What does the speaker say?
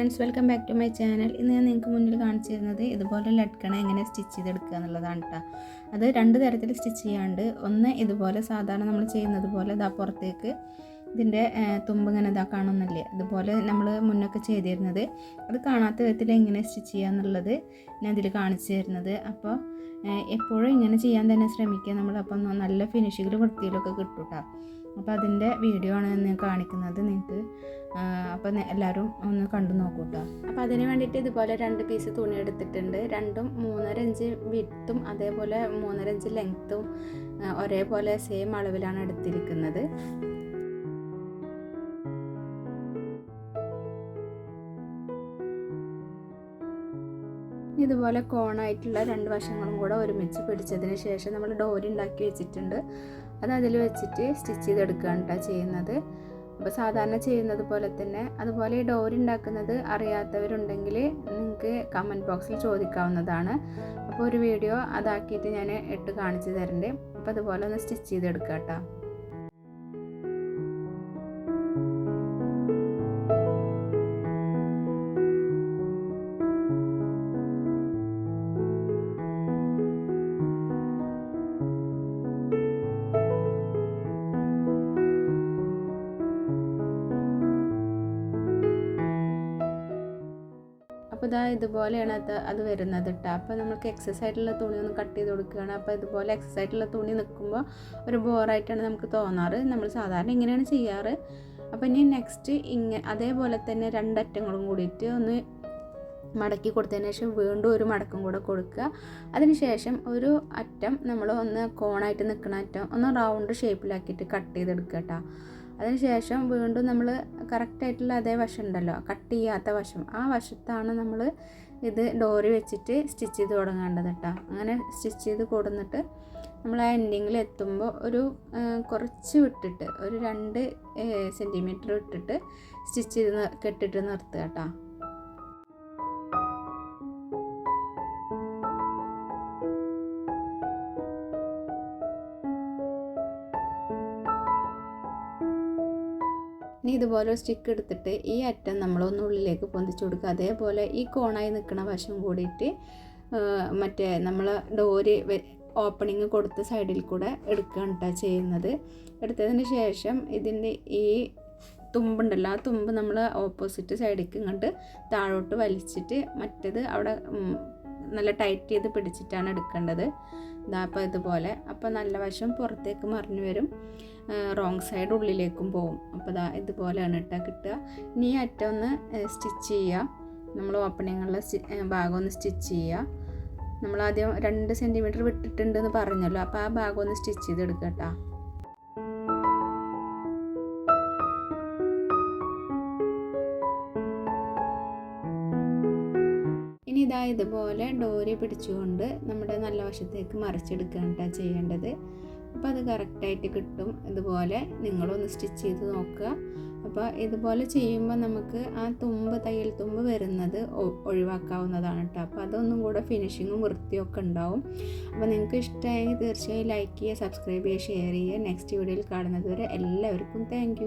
Friends welcome back to my channel ഇന്ന് ഞാൻ നിങ്ങൾക്ക് മുന്നിൽ കാണിച്ചു തരുന്നത് ഇതുപോലെ ലട്കണ എങ്ങനെ സ്റ്റിച്ച് ചെയ്തെടുക്കുക എന്നുള്ളതാണ് കേട്ടോ അത് രണ്ട് തരത്തിൽ സ്റ്റിച്ച് ചെയ്യാണ്ട് ഒന്ന് ഇതുപോലെ സാധാരണ നമ്മൾ ചെയ്യുന്നത് പോലെ ഇതാ പുറത്തേക്ക് ഇതിന്റെ തുമ്പ് ഇങ്ങനെ ഇതാ കാണുന്നില്ലേ? അതുപോലെ നമ്മൾ മുന്നൊക്കെ ചെയ്തിരുന്നത്. അത് കാണാത്ത വിധത്തിൽ എങ്ങനെ സ്റ്റിച്ച് ചെയ്യുക എന്നുള്ളത് ഞാൻ ഇതിൽ കാണിച്ചു തരുന്നത്. അപ്പോൾ എപ്പോഴും ഇങ്ങനെ ചെയ്യാൻ തന്നെ ശ്രമിക്കുക. നമ്മൾ അപ്പം നല്ല ഫിനിഷിങ്ങിൽ വൃത്തിയിലൊക്കെ കിട്ടും കേട്ടോ അപ്പോൾ അതിന്റെ വീഡിയോ ആണ് ഞാൻ കാണിക്കുന്നത്. നിങ്ങൾക്ക് അപ്പോൾ എല്ലാവരും ഒന്ന് കണ്ടു നോക്കൂ കേട്ടോ അപ്പോൾ അതിന് വേണ്ടിയിട്ട് ഇതുപോലെ രണ്ട് പീസ് തുണി എടുത്തിട്ടുണ്ട്. രണ്ടും മൂന്നര ഇഞ്ച് വിട്ടും അതേപോലെ മൂന്നര ഇഞ്ച് ലെങ്ത്തും ഒരേപോലെ സെയിം അളവിലാണ് എടുത്തിരിക്കുന്നത്. ഇതുപോലെ കോണായിട്ടുള്ള രണ്ട് വശങ്ങളും കൂടെ ഒരുമിച്ച് പിടിച്ചതിന് ശേഷം നമ്മൾ ഡോരി ഉണ്ടാക്കി വെച്ചിട്ടുണ്ട്. അത് അതിൽ വെച്ചിട്ട് സ്റ്റിച്ച് ചെയ്തെടുക്കുകയാണ് കേട്ടോ ചെയ്യുന്നത്. അപ്പോൾ സാധാരണ ചെയ്യുന്നത് പോലെ തന്നെ അതുപോലെ ഈ ഡോർ ഉണ്ടാക്കുന്നത് അറിയാത്തവരുണ്ടെങ്കിൽ നിങ്ങൾക്ക് കമന്റ് ബോക്സിൽ ചോദിക്കാവുന്നതാണ്. അപ്പോൾ ഒരു വീഡിയോ അതാക്കിയിട്ട് ഞാൻ ഇട്ട് കാണിച്ചു തരണ്ട്. അപ്പോൾ അതുപോലെ ഒന്ന് സ്റ്റിച്ച് ചെയ്തെടുക്കാം കേട്ടോ. അപ്പോൾ ഇതാ ഇതുപോലെയാണ് അത് അത് വരുന്നത് കേട്ടോ അപ്പോൾ നമുക്ക് എക്സസൈസ് ആയിട്ടുള്ള തുണി ഒന്ന് കട്ട് ചെയ്ത് കൊടുക്കുകയാണ്. അപ്പോൾ ഇതുപോലെ എക്സസൈസ് ആയിട്ടുള്ള തുണി നിൽക്കുമ്പോൾ ഒരു ബോറായിട്ടാണ് നമുക്ക് തോന്നാറ്. നമ്മൾ സാധാരണ ഇങ്ങനെയാണ് ചെയ്യാറ്. അപ്പോൾ ഇനി നെക്സ്റ്റ് ഇങ്ങനെ അതേപോലെ തന്നെ രണ്ടറ്റങ്ങളും കൂടിയിട്ട് ഒന്ന് മടക്കി കൊടുത്തതിന് ശേഷം വീണ്ടും ഒരു മടക്കം കൂടെ കൊടുക്കുക. അതിന് ശേഷം ഒരു അറ്റം നമ്മൾ ഒന്ന് കോണായിട്ട് നിൽക്കുന്ന അറ്റം ഒന്ന് റൗണ്ട് ഷേപ്പിലാക്കിയിട്ട് കട്ട് ചെയ്തെടുക്കുക കേട്ടോ അതിനുശേഷം വീണ്ടും നമ്മൾ കറക്റ്റായിട്ടുള്ള അതേ വശം ഉണ്ടല്ലോ കട്ട് ചെയ്യാത്ത വശം. ആ വശത്താണ് നമ്മൾ ഇത് ഡോറി വെച്ചിട്ട് സ്റ്റിച്ച് ചെയ്ത് തുടങ്ങേണ്ടത് കേട്ടോ അങ്ങനെ സ്റ്റിച്ച് ചെയ്ത് കൊടുന്നിട്ട് നമ്മൾ ആ എൻഡിങ്ങിൽ എത്തുമ്പോൾ ഒരു കുറച്ച് വിട്ടിട്ട് ഒരു രണ്ട് സെന്റിമീറ്റർ വിട്ടിട്ട് സ്റ്റിച്ച് ചെയ്ത് കെട്ടിട്ട് നിർത്തുക കേട്ടോ ഇനി ഇതുപോലെ സ്റ്റിക്ക് എടുത്തിട്ട് ഈ അറ്റം നമ്മളൊന്ന് ഉള്ളിലേക്ക് പൊന്തിച്ചു കൊടുക്കുക അതേപോലെ ഈ കോണായി നിൽക്കുന്ന വശം കൂടിയിട്ട് മറ്റേ നമ്മൾ ഡോര് ഓപ്പണിങ് കൊടുത്ത സൈഡിൽ കൂടെ എടുക്കുകയാണ് കേട്ടോ ചെയ്യുന്നത്. എടുത്തതിന് ശേഷം ഇതിന്റെ ഈ തുമ്പുണ്ടല്ലോ ആ തുമ്പ് നമ്മൾ ഓപ്പോസിറ്റ് സൈഡിലേക്ക് ഇങ്ങോട്ട് താഴോട്ട് വലിച്ചിട്ട് മറ്റേത് അവിടെ നല്ല ടൈറ്റ് ചെയ്ത് പിടിച്ചിട്ടാണ് എടുക്കേണ്ടത്. ഇതാ അപ്പോൾ ഇതുപോലെ. അപ്പോൾ നല്ല വശം പുറത്തേക്ക് മറിഞ്ഞു വരും. റോങ് സൈഡ് ഉള്ളിലേക്കും പോകും അപ്പോൾ ഇതാ ഇതുപോലെയാണ് ഇട്ടാ കിട്ടുക. ഇനി അറ്റം ഒന്ന് സ്റ്റിച്ച് ചെയ്യുക. നമ്മൾ ഓപ്പണിങ്ങുള്ള ഭാഗം ഒന്ന് സ്റ്റിച്ച് ചെയ്യുക. നമ്മൾ ആദ്യം രണ്ട് സെന്റിമീറ്റർ വിട്ടിട്ടുണ്ടെന്ന് പറഞ്ഞല്ലോ. അപ്പോൾ ആ ഭാഗം ഒന്ന് സ്റ്റിച്ച് ചെയ്തെടുക്കുക കേട്ടോ. ഇതാ ഇതുപോലെ ഡോരി പിടിച്ചുകൊണ്ട് നമ്മുടെ നല്ല വശത്തേക്ക് മറിച്ചെടുക്കുകയാണ് ചെയ്യേണ്ടത്. അപ്പോൾ അത് കറക്റ്റായിട്ട് കിട്ടും. ഇതുപോലെ നിങ്ങളൊന്ന് സ്റ്റിച്ച് ചെയ്ത് നോക്കുക. അപ്പോൾ ഇതുപോലെ ചെയ്യുമ്പോൾ നമുക്ക് ആ തുമ്പ് തയ്യൽ തുമ്പ് വരുന്നത് ഒഴിവാക്കാവുന്നതാണ് കേട്ടോ. അപ്പോൾ അതൊന്നും കൂടെ ഫിനിഷിങ്ങും വൃത്തിയൊക്കെ ഉണ്ടാവും. അപ്പോൾ നിങ്ങൾക്ക് ഇഷ്ടമായി തീർച്ചയായും ലൈക്ക് ചെയ്യുക സബ്സ്ക്രൈബ് ചെയ്യുക ഷെയർ ചെയ്യുക. നെക്സ്റ്റ് വീഡിയോയിൽ കാണുന്നതുവരെ എല്ലാവർക്കും താങ്ക്